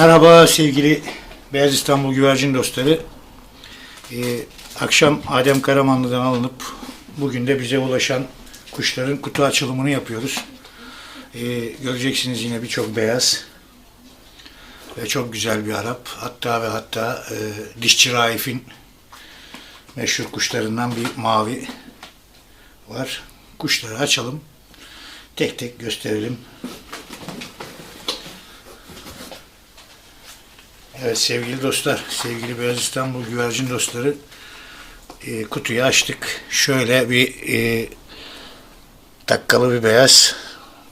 Merhaba sevgili Beyaz İstanbul güvercin dostları. Ee, akşam Adem Karamanlı'dan alınıp bugün de bize ulaşan kuşların kutu açılımını yapıyoruz. Ee, göreceksiniz yine birçok beyaz ve çok güzel bir Arap. Hatta ve hatta e, dişçi Raif'in meşhur kuşlarından bir mavi var. Kuşları açalım. Tek tek gösterelim. Evet sevgili dostlar, sevgili Beyaz İstanbul güvercin dostları e, kutuyu açtık. Şöyle bir e, takkalı bir beyaz.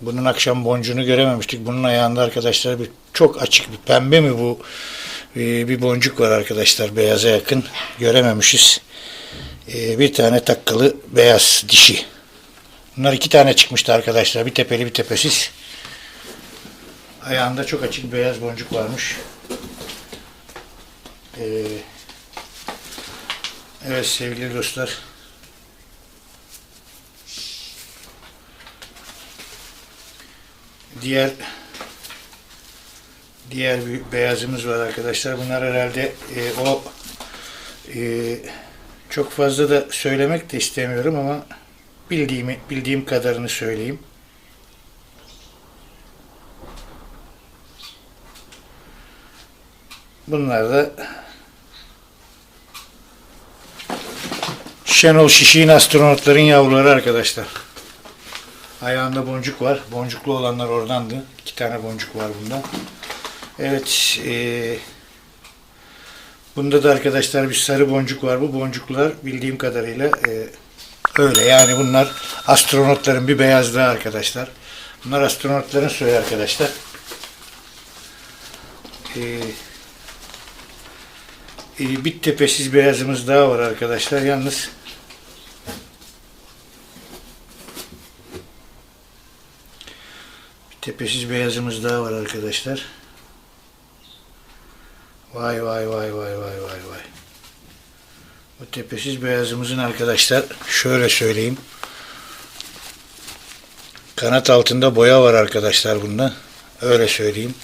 Bunun akşam boncuğunu görememiştik. Bunun ayağında arkadaşlar bir çok açık bir pembe mi bu? E, bir boncuk var arkadaşlar beyaza yakın. Görememişiz. E, bir tane takkalı beyaz dişi. Bunlar iki tane çıkmıştı arkadaşlar. Bir tepeli bir tepesiz. Ayağında çok açık beyaz boncuk varmış. Ee, evet sevgili dostlar. Diğer diğer bir beyazımız var arkadaşlar. Bunlar herhalde e, o e, çok fazla da söylemek de istemiyorum ama bildiğimi bildiğim kadarını söyleyeyim. Bunlar da Şenol Şişik'in astronotların yavruları arkadaşlar. Ayağında boncuk var. Boncuklu olanlar oradandı. İki tane boncuk var bunda. Evet. eee, bunda da arkadaşlar bir sarı boncuk var. Bu boncuklar bildiğim kadarıyla eee, öyle. Yani bunlar astronotların bir beyazlığı arkadaşlar. Bunlar astronotların soyu arkadaşlar. Eee ee, bir tepesiz beyazımız daha var arkadaşlar. Yalnız tepesiz beyazımız daha var arkadaşlar. Vay vay vay vay vay vay vay. Bu tepesiz beyazımızın arkadaşlar şöyle söyleyeyim. Kanat altında boya var arkadaşlar bunda. Öyle söyleyeyim.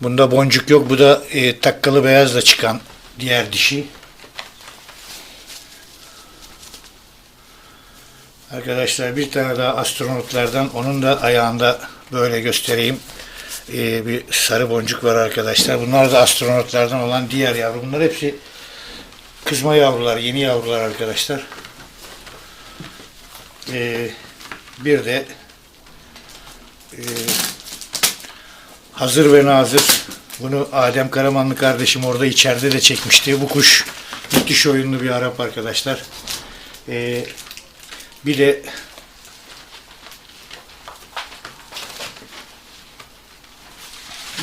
Bunda boncuk yok. Bu da e, takkalı beyazla çıkan diğer dişi. Arkadaşlar bir tane daha astronotlardan onun da ayağında böyle göstereyim. Ee, bir sarı boncuk var arkadaşlar. Bunlar da astronotlardan olan diğer yavru. Bunlar hepsi kızma yavrular, yeni yavrular arkadaşlar. Ee, bir de e, hazır ve nazır bunu Adem Karamanlı kardeşim orada içeride de çekmişti. Bu kuş müthiş oyunlu bir Arap arkadaşlar. Ee, bir de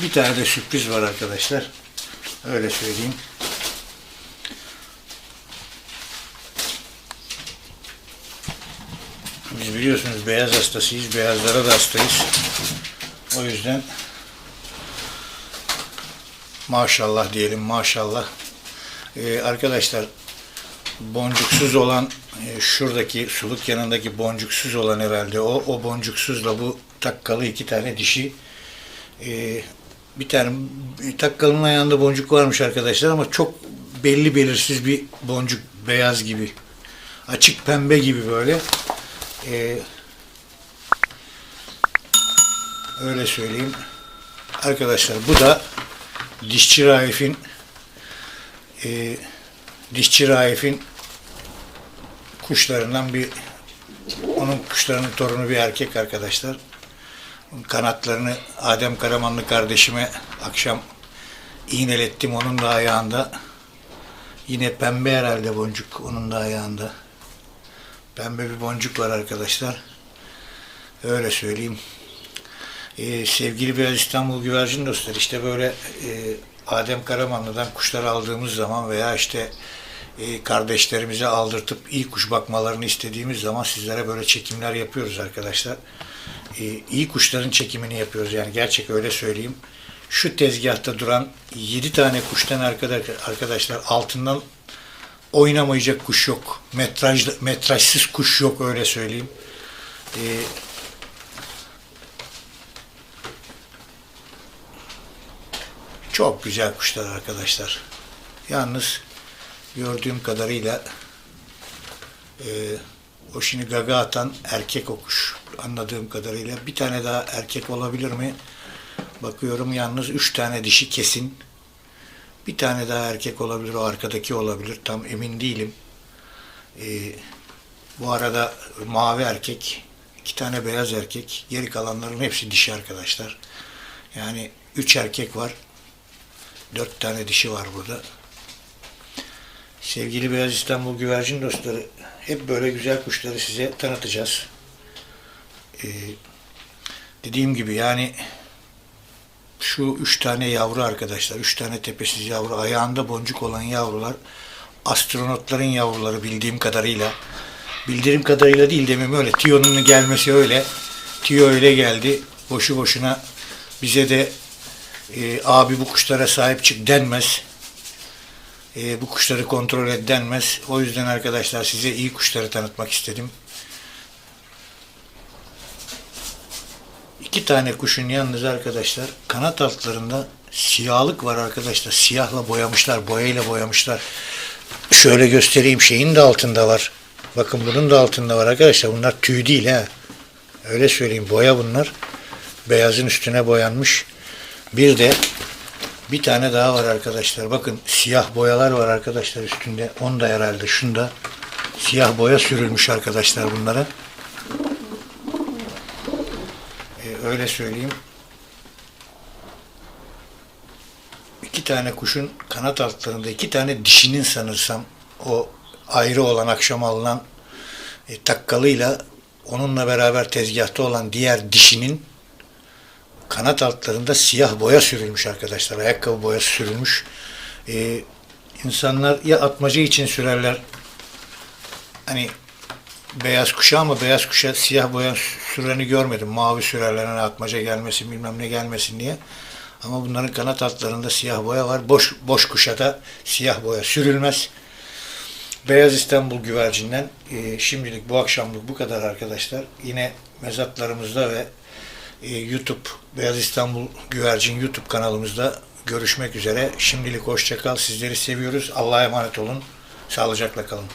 bir tane de sürpriz var arkadaşlar. Öyle söyleyeyim. Biz biliyorsunuz beyaz hastasıyız. Beyazlara da hastayız. O yüzden Maşallah diyelim maşallah. Ee, arkadaşlar boncuksuz olan e, şuradaki suluk yanındaki boncuksuz olan herhalde o o boncuksuzla bu takkalı iki tane dişi e, bir tane takkalının ayağında boncuk varmış arkadaşlar ama çok belli belirsiz bir boncuk beyaz gibi. Açık pembe gibi böyle. E, öyle söyleyeyim. Arkadaşlar bu da Dişçi Raif'in e, Dişçi Raif'in kuşlarından bir onun kuşlarının torunu bir erkek arkadaşlar. Kanatlarını Adem Karamanlı kardeşime akşam iğnelettim onun da ayağında. Yine pembe herhalde boncuk onun da ayağında. Pembe bir boncuk var arkadaşlar. Öyle söyleyeyim. Ee, sevgili Beyaz İstanbul güvercin dostları işte böyle e, Adem Karamanlı'dan kuşlar aldığımız zaman veya işte e, kardeşlerimize aldırtıp iyi kuş bakmalarını istediğimiz zaman sizlere böyle çekimler yapıyoruz arkadaşlar. E, iyi kuşların çekimini yapıyoruz yani gerçek öyle söyleyeyim. Şu tezgahta duran 7 tane kuştan arkadaşlar altından oynamayacak kuş yok. Metraj, metrajsız kuş yok öyle söyleyeyim. E, Çok güzel kuşlar arkadaşlar. Yalnız gördüğüm kadarıyla e, o şimdi gaga atan erkek o kuş. Anladığım kadarıyla. Bir tane daha erkek olabilir mi? Bakıyorum yalnız üç tane dişi kesin. Bir tane daha erkek olabilir, o arkadaki olabilir. Tam emin değilim. Ee, bu arada mavi erkek, iki tane beyaz erkek, geri kalanların hepsi dişi arkadaşlar. Yani üç erkek var, dört tane dişi var burada. Sevgili Beyaz İstanbul güvercin dostları, hep böyle güzel kuşları size tanıtacağız. Ee, dediğim gibi yani şu üç tane yavru arkadaşlar, üç tane tepesiz yavru, ayağında boncuk olan yavrular, astronotların yavruları bildiğim kadarıyla. Bildiğim kadarıyla değil demem öyle. Tio'nun gelmesi öyle. Tio öyle geldi. Boşu boşuna bize de e, abi bu kuşlara sahip çık denmez. E, bu kuşları kontrol et denmez. O yüzden arkadaşlar size iyi kuşları tanıtmak istedim. İki tane kuşun yalnız arkadaşlar kanat altlarında siyahlık var arkadaşlar. Siyahla boyamışlar, boyayla boyamışlar. Şöyle göstereyim şeyin de altında var. Bakın bunun da altında var arkadaşlar. Bunlar tüy değil ha. Öyle söyleyeyim boya bunlar. Beyazın üstüne boyanmış. Bir de bir tane daha var arkadaşlar. Bakın siyah boyalar var arkadaşlar üstünde. Onda herhalde şunda siyah boya sürülmüş arkadaşlar bunlara. Ee, öyle söyleyeyim. İki tane kuşun kanat altlarında iki tane dişinin sanırsam o ayrı olan akşam alınan e, takkalıyla onunla beraber tezgahta olan diğer dişinin kanat altlarında siyah boya sürülmüş arkadaşlar. Ayakkabı boyası sürülmüş. Ee, insanlar ya atmaca için sürerler hani beyaz kuşa ama beyaz kuşa siyah boya süreni görmedim. Mavi sürerler hani atmaca gelmesin bilmem ne gelmesin diye. Ama bunların kanat altlarında siyah boya var. Boş boş kuşa da siyah boya sürülmez. Beyaz İstanbul güvercinden e, şimdilik bu akşamlık bu kadar arkadaşlar. Yine mezatlarımızda ve e, YouTube Beyaz İstanbul Güvercin YouTube kanalımızda görüşmek üzere. Şimdilik hoşça kal. Sizleri seviyoruz. Allah'a emanet olun. Sağlıcakla kalın.